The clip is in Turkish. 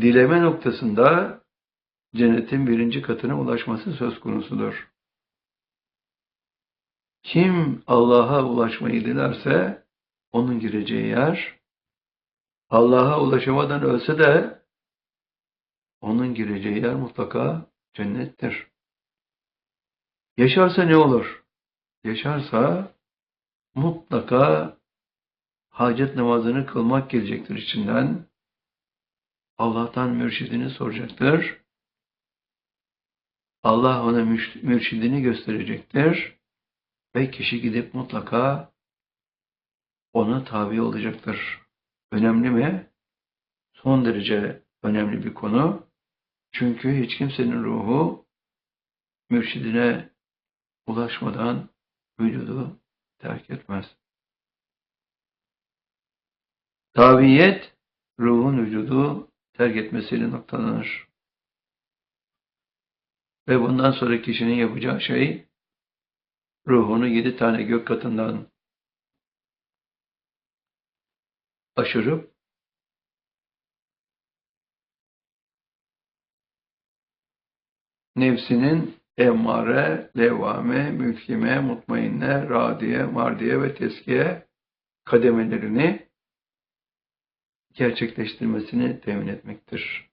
dileme noktasında cennetin birinci katına ulaşması söz konusudur. Kim Allah'a ulaşmayı dilerse onun gireceği yer Allah'a ulaşamadan ölse de onun gireceği yer mutlaka cennettir. Yaşarsa ne olur? Yaşarsa mutlaka hacet namazını kılmak gelecektir içinden. Allah'tan mürşidini soracaktır. Allah ona mürşidini gösterecektir. Ve kişi gidip mutlaka ona tabi olacaktır. Önemli mi? Son derece önemli bir konu. Çünkü hiç kimsenin ruhu mürşidine ulaşmadan vücudu terk etmez. Tabiyet, ruhun vücudu terk etmesiyle noktalanır. Ve bundan sonra kişinin yapacağı şey, ruhunu yedi tane gök katından aşırıp, nefsinin emmare, levvame, mülkime, mutmainne, radiye, mardiye ve teskiye kademelerini gerçekleştirmesini temin etmektir.